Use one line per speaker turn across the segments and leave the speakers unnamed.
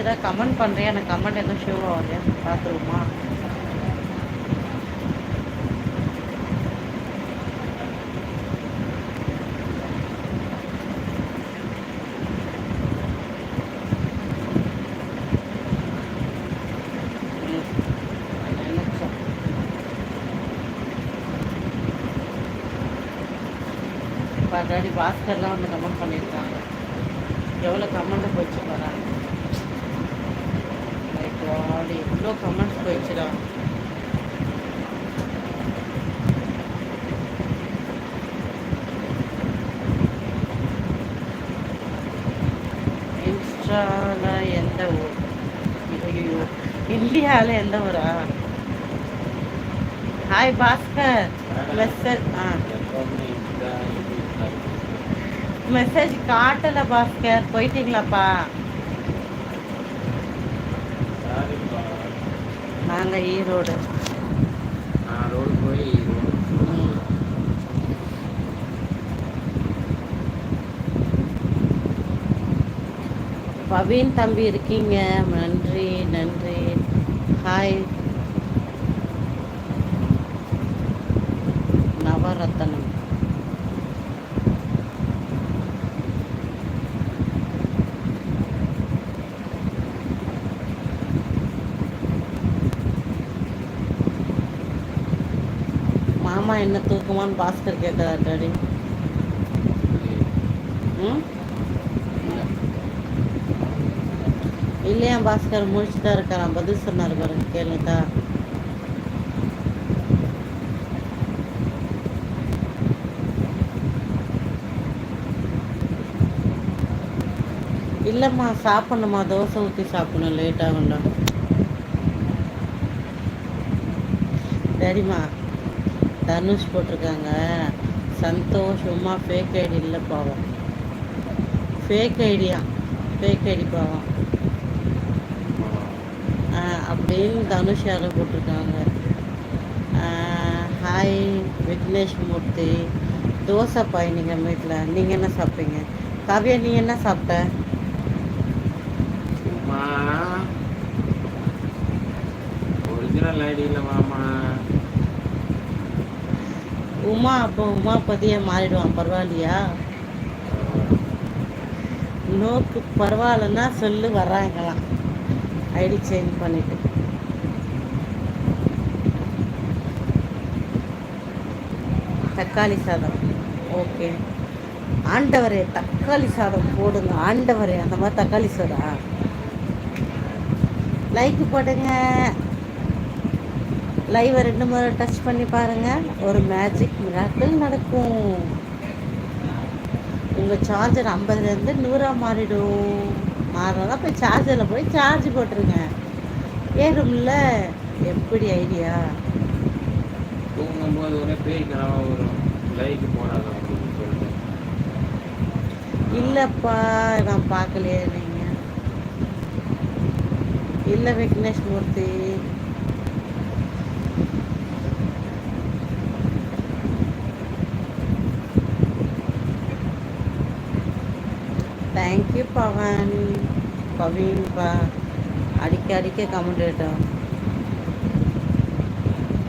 ஏதாவது கமெண்ட் பண்ணுறியா எனக்கு கமெண்ட் எதுவும் ஷோ ஆகலையா? பார்த்துருமா பாஸ்கர்லாம் வந்து கமெண்ட் பண்ணியிருக்காங்க. எவ்வளோ கமெண்ட் போச்சு போகிறாங்க லைக் எவ்வளோ கமெண்ட்ஸ் போயிடுச்சுடா. இன்ஸ்டாவில் எந்த ஊர் ஐயோ இந்தியாவில் எந்த ஊரா? ஹாய் பாஸ்கர் மெசேஜ் ஆ. மெசேஜ் காட்டல பாஸ்கர் போயிட்டீங்களாப்பா? நாங்க ஈரோடு.
ரோடு போய்.
பவீன் தம்பி இருக்கீங்க. நன்றி நன்றி. ஹாய் நவரத்தனம் மாமா என்ன தூக்குமான்னு பாஸ்கர் கேட்குறாரு டாடி? ம்? இல்லையா பாஸ்கர்? முடிச்சுட்டு தான் இருக்காராம். பதில் சொன்னார் பாருங்க கேளுங்கக்கா. இல்லைம்மா சாப்பிட்ணுமா தோசை ஊற்றி சாப்பிடணும். லேட்டாகும்டா சரிம்மா. தனுஷ் போட்டிருக்காங்க. சந்தோஷ் உமா ஃபேக் ஐடி இல்லை பாவம். ஃபேக் ஐடியா ஃபேக் ஐடி பாவம். அப்படின்னு தனுஷ் யாரும் போட்டிருக்காங்க. ஹாய் விக்னேஷ் மூர்த்தி. தோசை பாய் நீங்கள் வீட்டில் நீங்கள் என்ன சாப்பிட்டீங்க? காவியா நீ என்ன சாப்பிட்ட?
ஒரிஜினல் ஐடி இல்லை மாமா
உமா அப்போ உமாபதியை மாறிடுவான் பரவாயில்லையா? நோக்கு பரவாயில்லன்னா சொல்லு வர்றாங்களாம். ஐடி சேஞ்ச் பண்ணிட்டு. தக்காளி சாதம். ஓகே. ஆண்டவரே தக்காளி சாதம் போடுங்க. ஆண்டவரே அந்த மாதிரி தக்காளி சாதம். லைக் போடுங்க. லைவை ரெண்டு முறை டச் பண்ணி பாருங்க. ஒரு மேஜிக் மிராக்கிள் நடக்கும். உங்கள் சார்ஜர் ஐம்பதுலேருந்து நூறாக மாறிடும். மாறினா போய் சார்ஜரில் போய் சார்ஜ் போட்டுருங்க. ஏறும்ல. எப்படி ஐடியா
தூங்கும்போது ஒரே பேய் கனவா வரும். லைக் போடாத அப்படின்னு சொல்லிட்டு.
இல்லைப்பா நான் பார்க்கலையே நீங்கள் இல்லை விக்னேஷ் மூர்த்தி. தேங்க்யூ பவன் பவீன்பா அடிக்க அடிக்க கமெண்ட் இட்டோம்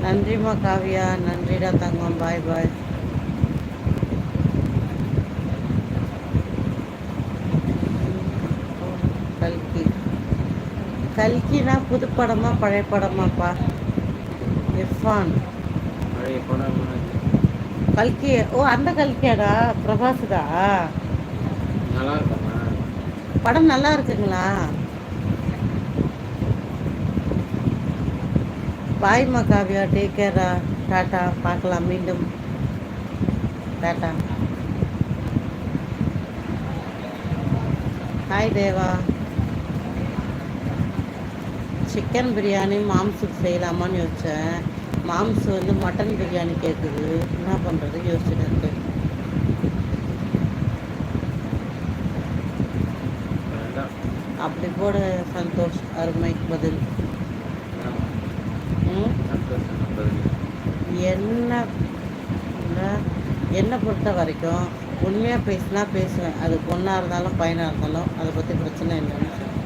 நன்றிம்மா காவியா நன்றிடா தங்கம் பாய் பாய் கல்கி கல்கினா புது படமா பழைய படமாப்பா இர்ஃபான்
பழைய படம்
கல்கி ஓ அந்த கல்கியாடா பிரபாஸ்தா
நல்லா இருக்குமா
படம் நல்லா இருக்குங்களா? பாய்மா காவியா டேக் கேரா டாட்டா பார்க்கலாம் மீண்டும். Tata. Hi Deva. Chicken biryani மாம்சுக்கு செய்யலாமான்னு யோசித்தேன் மாம்சு வந்து மட்டன் பிரியாணி கேட்குது என்ன பண்ணுறது யோசிச்சுட்டு இருக்கேன். அப்படி போட சந்தோஷ். அருமை பதில். என்ன- என்னை பொறுத்த வரைக்கும் உண்மையாக பேசினா பேசுவேன். அது பொண்ணாக இருந்தாலும் பையனாக இருந்தாலும் அதை பற்றி பிரச்சனை இல்லைன்னு